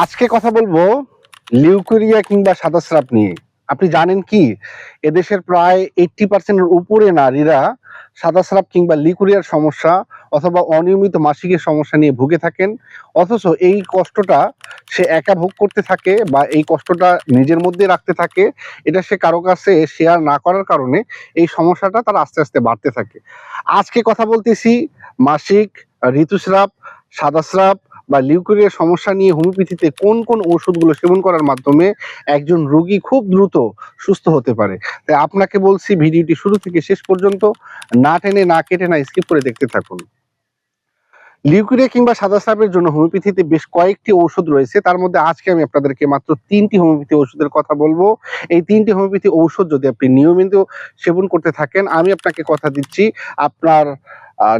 আজকে কথা বলব লিউকেরিয়া কিংবা সাদা স্রাব নিয়ে। আপনি জানেন কি? এদেশের প্রায় এইটটি পার্সেন্টের উপরে নারীরা সাদা স্রাব কিংবা লিকুরিয়ার সমস্যা অথবা অনিয়মিত মাসিকের সমস্যা নিয়ে ভুগে থাকেন। অথচ এই কষ্টটা সে একা ভোগ করতে থাকে বা এই কষ্টটা নিজের মধ্যে রাখতে থাকে। এটা সে কারও কাছে শেয়ার না করার কারণে এই সমস্যাটা তার আস্তে আস্তে বাড়তে থাকে। আজকে কথা বলতেছি মাসিক, ঋতুস্রাব সাদা স্রাব বা লিউকেরিয়ার সমস্যা নিয়ে হোমিওপ্যাথিতে কোন কোন ওষুধগুলো সেবন করার মাধ্যমে একজন রোগী খুব দ্রুত সুস্থ হতে পারে? তাই আপনাকে বলছি ভিডিওটি শুরু থেকে শেষ পর্যন্ত না টেনে, না কেটে, না স্কিপ করে দেখতে থাকুন। লিউকেরিয়া কিংবা সাদা স্রাবের জন্য হোমিওপ্যাথিতে বেশ কয়েকটি ঔষধ রয়েছে। তার মধ্যে আজকে আমি আপনাদেরকে মাত্র তিনটি হোমিওপ্যাথি ওষুধের কথা বলব। এই তিনটি হোমিওপ্যাথি ঔষধ যদি আপনি নিয়মিত সেবন করতে থাকেন, আমি আপনাকে কথা দিচ্ছি, আপনার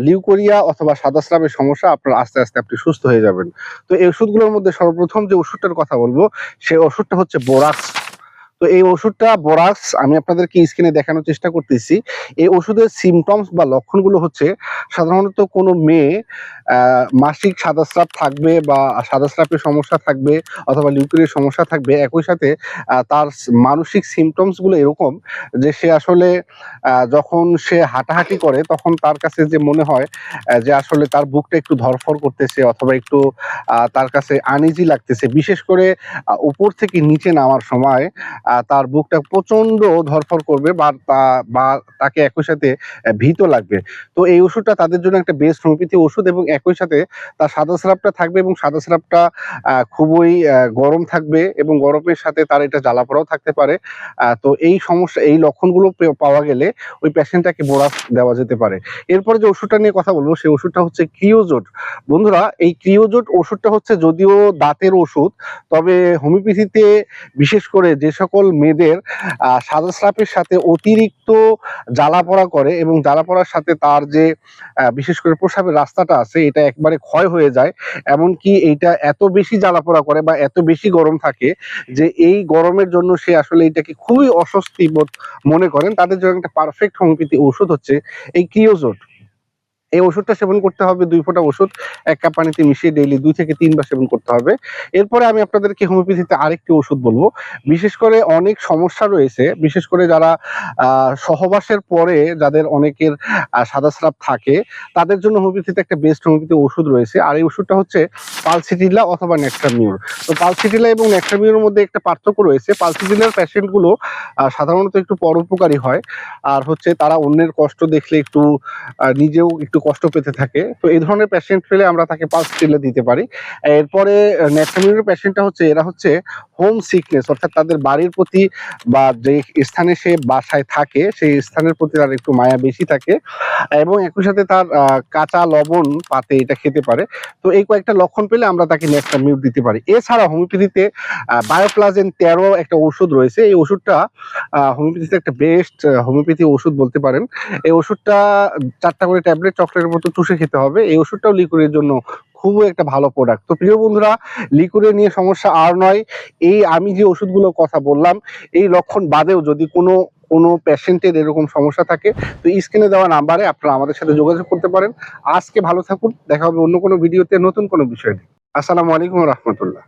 লিউকোরিয়া অথবা সাদা স্রাবের সমস্যা, আপনার আস্তে আস্তে আপনি সুস্থ হয়ে যাবেন। তো এই ওষুধগুলোর মধ্যে সর্বপ্রথম যে ওষুধটার কথা বলব সেই ওষুধটা হচ্ছে বোরাক্স। তো এই ওষুধটা বোরাক্স আমি আপনাদেরকে স্ক্রিনে দেখানোর চেষ্টা করতেছি। এই ওষুধের সিমটমস বা লক্ষণগুলো হচ্ছে, সাধারণত কোনো মেয়ে মাসিক সাদা স্রাব থাকবে বা সাদা স্রাবের সমস্যা থাকবে অথবা লিউকেরিয়ার সমস্যা থাকবে, একই সাথে তার মানসিক সিমটমসগুলো এরকম যে সে আসলে যখন সে হাঁটাহাঁটি করে তখন তার কাছে যে মনে হয় যে আসলে তার বুকটা একটু ধরফর করতেছে অথবা একটু তার কাছে আনইজি লাগতেছে। বিশেষ করে উপর থেকে নিচে নামার সময় তার বুকটা প্রচণ্ড ধরফর করবে বা তাকে একই সাথে ভীত লাগবে। তো এই ওষুধটা তাদের জন্য একটা বেস্ট হোমিওপ্যাথি ওষুধ এবং একই সাথে তার সাদা স্রাবটা থাকবে এবং সাদা স্রাবটা খুবই গরম থাকবে এবং গরমের সাথে তার এটা জ্বালাপড়াও থাকতে পারে। তো এই সমস্যা, এই লক্ষণগুলো পাওয়া গেলে ওই প্যাশেন্টটাকে বোরাস দেওয়া যেতে পারে। এরপরে যে ওষুধটা নিয়ে কথা বলব, সেই ওষুধটা হচ্ছে ক্রিওজোট। বন্ধুরা, এই ক্রিওজোট ওষুধটা হচ্ছে যদিও দাঁতের ওষুধ, তবে হোমিওপ্যাথিতে বিশেষ করে যে সকল মেয়েদের আহ, সাদা স্রাপের সাথে অতিরিক্ত জ্বালা পড়া করে এবং জ্বালা পড়ার সাথে তার যে বিশেষ করে প্রসাবের রাস্তাটা আছে এটা একবারে ক্ষয় হয়ে যায়। এমনকি এইটা এত বেশি জ্বালা পোড়া করে বা এত বেশি গরম থাকে যে এই গরমের জন্য সে আসলে এটাকে খুবই অস্বস্তি বোধ মনে করেন। তাদের জন্য একটা পারফেক্ট হোমিওপ্যাথি ওষুধ হচ্ছে এই ক্রিওজোট। এই ওষুধটা সেবন করতে হবে দুই ফোঁটা ওষুধ এক কাপ পানিতে মিশিয়ে ডেইলি দুই থেকে তিনবার সেবন করতে হবে। এরপরে আমি আপনাদেরকে হোমিওপ্যাথিতে আরেকটি ওষুধ বলব। বিশেষ করে অনেক সমস্যা রয়েছে বিশেষ করে যারা সহবাসের পরে যাদের অনেকের সাদা স্রাব থাকে তাদের জন্য হোমিওপ্যাথিতে একটা বেস্ট হোমিওপ্যাথি ওষুধ রয়েছে। আর এই ওষুধটা হচ্ছে পালসিটিলা অথবা নেক্সামিউর তো পালসিটিলা এবং নেক্সামিউর মধ্যে একটা পার্থক্য রয়েছে। পালসিটিলার পেশেন্টগুলো আহ, সাধারণত একটু পরোপকারী হয়। আর হচ্ছে তারা অন্যের কষ্ট দেখলে একটু নিজেও একটু কষ্ট পেতে থাকে। তো এই ধরনের পেশেন্ট পেলে আমরা তাকে পালসিটিলা দিতে পারি। এরপরে নেক্সামিউরের পেশেন্টটা হচ্ছে, এরা হচ্ছে হোম সিকনেস অর্থাৎ তাদের বাড়ির প্রতি বা যে স্থানে সে বাসায় থাকে, সেই স্থানের প্রতি তার একটু মায়া বেশি থাকে এবং একই সাথে তার কাঁচা লবণ পাতে এটা খেতে পারে। তো এই কয়েকটা লক্ষণ পেলে আমরা তাকে মিউট দিতে পারি। এছাড়া হোমিওপ্যাথিতে বায়োপ্লাজেন তেরো একটা ওষুধ রয়েছে। এই ওষুধটা হোমিওপ্যাথিতে একটা বেস্ট হোমিওপ্যাথি ওষুধ বলতে পারেন। এই ওষুধটা চারটা করে ট্যাবলেট চকলেটের মতো চুষে খেতে হবে। এই ওষুধটাও লিকুরের জন্য খুবই একটা ভালো প্রোডাক্ট তো প্রিয় বন্ধুরা লিকুরে নিয়ে সমস্যা আর নয়। এই আমি যে ওষুধগুলোর কথা বললাম, এই লক্ষণ বাদেও যদি কোনো কোনো পেশেন্টের এরকম সমস্যা থাকে, তো স্ক্রিনে দেওয়া নাম্বারে আপনারা আমাদের সাথে যোগাযোগ করতে পারেন। আজকে ভালো থাকুন, দেখা হবে অন্য কোনো ভিডিওতে নতুন কোনো বিষয় নিয়ে। আসসালামু আলাইকুম রহমতুল্লাহ।